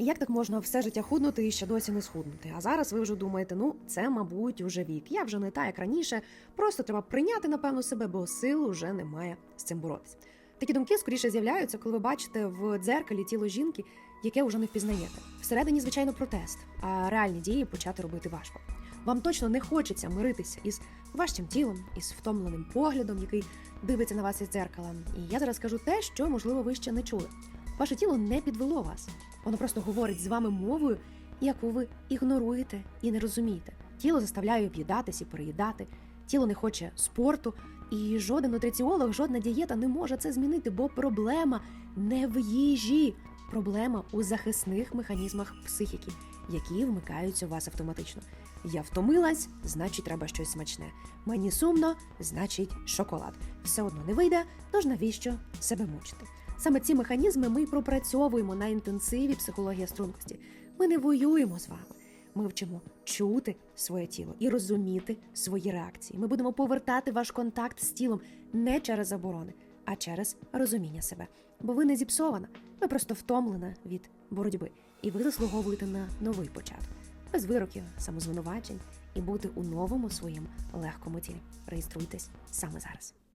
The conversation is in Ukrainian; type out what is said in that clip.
І як так можна все життя худнути і ще досі не схуднути? А зараз ви вже думаєте, ну це, мабуть, уже вік. Я вже не та, як раніше. Просто треба прийняти, напевно, себе, бо сил уже немає з цим боротися. Такі думки скоріше з'являються, коли ви бачите в дзеркалі тіло жінки, яке вже не впізнаєте. Всередині, звичайно, протест, а реальні дії почати робити важко. Вам точно не хочеться миритися із важчим тілом, із втомленим поглядом, який дивиться на вас із дзеркала. І я зараз скажу те, що можливо ви ще не чули. Ваше тіло не підвело вас. Воно просто говорить з вами мовою, яку ви ігноруєте і не розумієте. Тіло заставляє об'їдатись і переїдати. Тіло не хоче спорту, і жоден нутриціолог, жодна дієта не може це змінити, бо проблема не в їжі. Проблема у захисних механізмах психіки, які вмикаються у вас автоматично. Я втомилась, значить, треба щось смачне. Мені сумно, значить, шоколад. Все одно не вийде, тож навіщо себе мучити? Саме ці механізми ми пропрацьовуємо на інтенсиві психологія стрункості. Ми не воюємо з вами. Ми вчимо чути своє тіло і розуміти свої реакції. Ми будемо повертати ваш контакт з тілом не через заборони, а через розуміння себе. Бо ви не зіпсована, ви просто втомлена від боротьби, і ви заслуговуєте на новий початок, без вироків, самозвинувачень і бути у новому своєму легкому тілі. Реєструйтесь саме зараз.